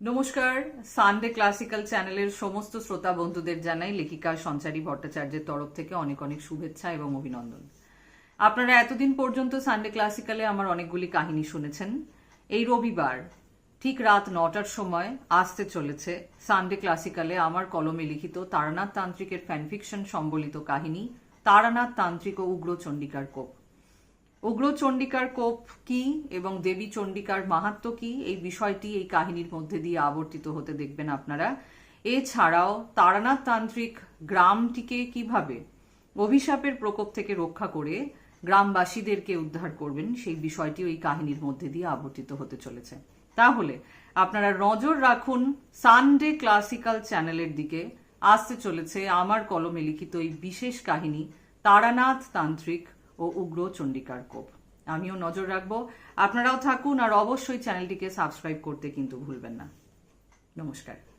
নমস্কার। Sunday classical চ্যানেলের সমস্ত শ্রোতা বন্ধুদের জানাই লেখিকা সঞ্চারী ভট্টাচার্যের তরফ থেকে অনেক অনেক শুভেচ্ছা এবং অভিনন্দন। আপনারা এতদিন পর্যন্ত সানডে ক্লাসিক্যালে আমার অনেকগুলি কাহিনী শুনেছেন। এই রবিবার, ঠিক রাত নটার সময় আসতে চলেছে সানডে ক্লাসিক্যালে আমার কলমে লিখিত তারানাথ তান্ত্রিকের ফ্যানফিকশন সম্বলিত কাহিনী, তারানাথ তান্ত্রিক ও উগ্র চণ্ডিকার কোপ। উগ্র চণ্ডিকার কোপ কি এবং দেবী চণ্ডিকার মাহাত্ম কি? এই বিষয়টি এই কাহিনীর মধ্যে দিয়ে আবর্তিত হতে দেখবেন আপনারা। এছাড়াও তারানাথ তান্ত্রিক গ্রামটিকে কীভাবে অভিশাপের প্রকোপ থেকে রক্ষা করে গ্রামবাসীদেরকে উদ্ধার করবেন, সেই বিষয়টি ওই কাহিনীর মধ্যে দিয়ে আবর্তিত হতে চলেছে। তাহলে আপনারা নজর রাখুন সানডে ক্লাসিক্যাল চ্যানেলের দিকে। আসতে চলেছে আমার কলমে লিখিত এই বিশেষ কাহিনী তারানাথ তান্ত্রিক ও উগ্র চণ্ডিকার কোপ। আমিও নজর রাখব। আপনারাও থাকুন আর অবশ্যই চ্যানেলটিকে সাবস্ক্রাইব করতে কিন্তু ভুলবেন না। নমস্কার।